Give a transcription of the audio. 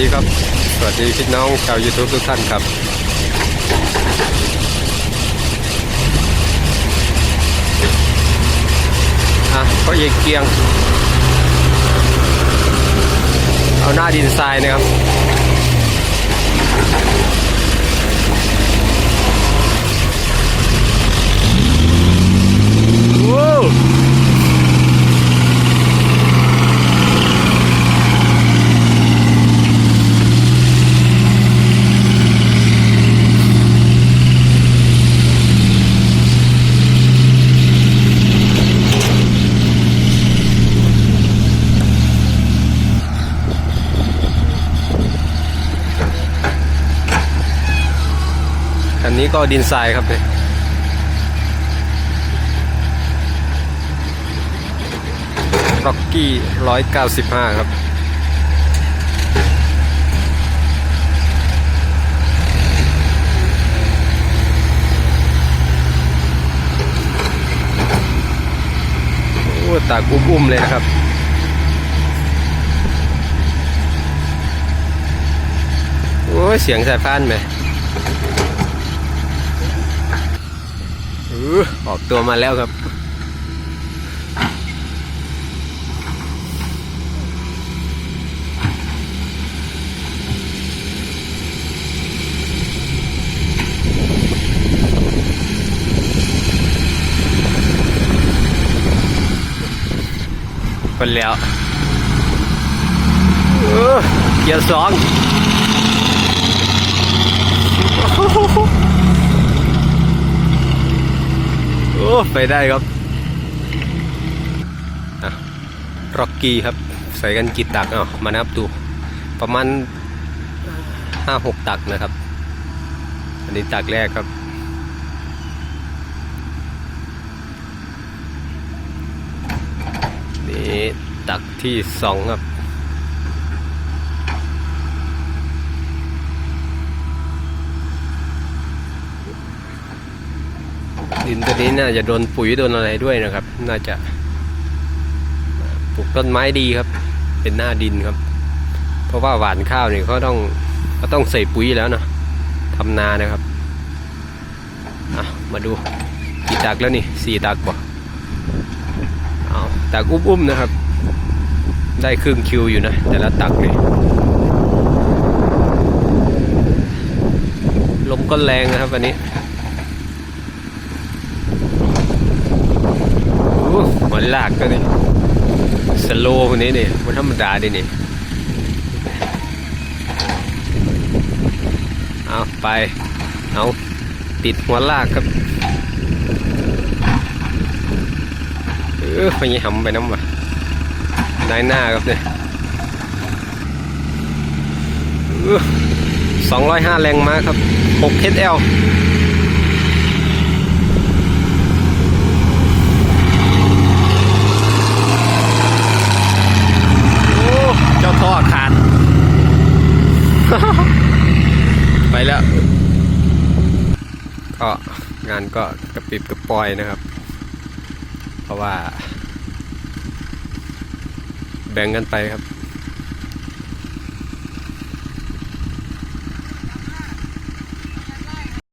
ดีครับ สวัสดีพี่น้องชาว YouTube ทุกท่านครับ อะก็เยงเกียง เอาหน้าดินทรายนะครับ นนี้ก็ดินทรายครับเนี่ยร็อกกี้ร้อยเก้าสิบห้าครับโอ้ตากอุ้มๆเลยนะครับ โอ้ยเสียงสายพานไหม ออออกตัวมาแล้วครับคนแล้วเออเกียร์สองโอ้ ไปได้ครับร็อกกี้ครับ ใส่กันกี่ตักเอ้ามานับดูประมาณห้าหกตักนะครับ อันนี้ตักแรกครับ นี่ตักที่สองครับ ดินตัวนี้น่าจะโดนปุ๋ยโดนอะไรด้วยนะครับ น่าจะปลูกต้นไม้ดีครับ เป็นหน้าดินครับ เพราะว่าหวานข้าวเนี่ยเขาต้องเขาต้องใส่ปุ๋ยแล้วเนาะทำนานะครับอะมาดูกี่ตักแล้วนี่สี่ตักบ่เอาตักอุ้มๆนะครับ ได้ครึ่งคิวอยู่นะ แต่ละตักเลยลมก็แรงนะครับวันนี้ โอ้หัวลากก็นี่สโลว์คนนี้นี่มันธรรมดาดินี่เอาไป เอาติดหัวลากครับเออไปยี่หำไปน้ำวะนายหน้าครับเนี่ยสองร้อยห้าแรงม้าครับหก HL โอ้เจ้าท่อขาด ไป แล้ว ก็งานก็กระปิบกระปอยนะครับ เพราะว่า แบ่งกันไปครับ